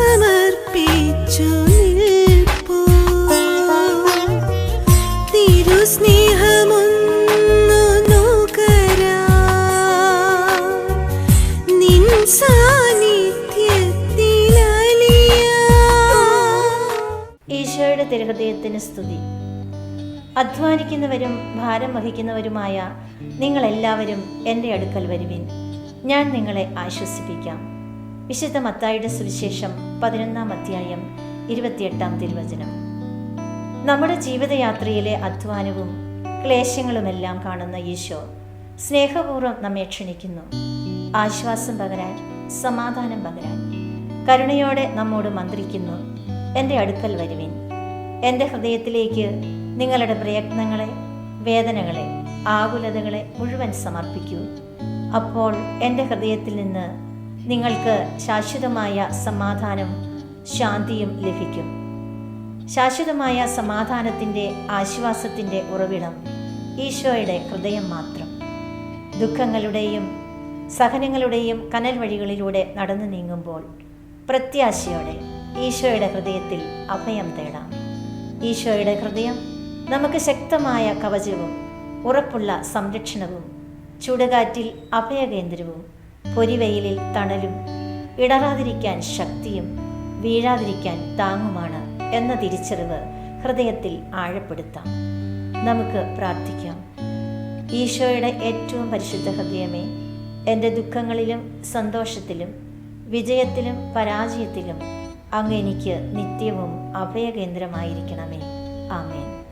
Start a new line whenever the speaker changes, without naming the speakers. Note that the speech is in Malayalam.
സമർപ്പിച്ചു നിൽപ്പോ തിരുസ്നേഹമൊന്നു നോക്കരാ നിൻ ഈശോയുടെ തിരഹൃദയത്തിന് സ്തുതി. അധ്വാനിക്കുന്നവരും ഭാരം വഹിക്കുന്നവരുമായ നിങ്ങളെല്ലാവരും എന്റെ അടുക്കൽ വരുവിൻ. ഞാൻ നിങ്ങളെ ആശ്വസിപ്പിക്കാം. വിശുദ്ധ മത്തായുടെ സുവിശേഷം പതിനൊന്നാം അധ്യായം ഇരുപത്തിയെട്ടാം തിരുവചനം. നമ്മുടെ ജീവിതയാത്രയിലെ അധ്വാനവും ക്ലേശങ്ങളുമെല്ലാം കാണുന്ന ഈശോ സ്നേഹപൂർവം നമ്മെ ക്ഷണിക്കുന്നു. ആശ്വാസം പകരാൻ സമാധാനം പകരാൻ കരുണയോടെ നമ്മോട് മന്ത്രിക്കുന്നു. എന്റെ അടുക്കൽ വരുവിൻ. എന്റെ ഹൃദയത്തിലേക്ക് നിങ്ങളുടെ പ്രയത്നങ്ങളെ വേദനകളെ ആകുലതകളെ മുഴുവൻ സമർപ്പിക്കൂ. അപ്പോൾ എന്റെ ഹൃദയത്തിൽ നിന്ന് നിങ്ങൾക്ക് ശാശ്വതമായ സമാധാനം ശാന്തിയും ലഭിക്കും. ശാശ്വതമായ സമാധാനത്തിന്റെ ആശ്വാസത്തിന്റെ ഉറവിടം ഈശോയുടെ ഹൃദയം മാത്രം. ദുഃഖങ്ങളുടെയും സഹനങ്ങളുടെയും കനൽ വഴികളിലൂടെ നടന്നു നീങ്ങുമ്പോൾ പ്രത്യാശയോടെ ഈശോയുടെ ഹൃദയത്തിൽ അഭയം തേടാം. ഈശോയുടെ ഹൃദയം നമുക്ക് ശക്തമായ കവചവും ഉറപ്പുള്ള സംരക്ഷണവും ചുടുകാറ്റിൽ അഭയകേന്ദ്രവും പൊരിവെയിലിൽ തണലും. ഇടറാതിരിക്കാൻ ശക്തിയും വീഴാതിരിക്കാൻ താങ്ങുമാണ് എന്ന തിരിച്ചറിവ് ഹൃദയത്തിൽ ആഴപ്പെടുത്താം. നമുക്ക് പ്രാർത്ഥിക്കാം. ഈശോയുടെ ഏറ്റവും പരിശുദ്ധ ഹൃദയമേ എന്റെ ദുഃഖങ്ങളിലും സന്തോഷത്തിലും വിജയത്തിലും പരാജയത്തിലും അങ്ങ് എനിക്ക് നിത്യവും അഭയകേന്ദ്രമായിരിക്കണമേ. ആമേൻ.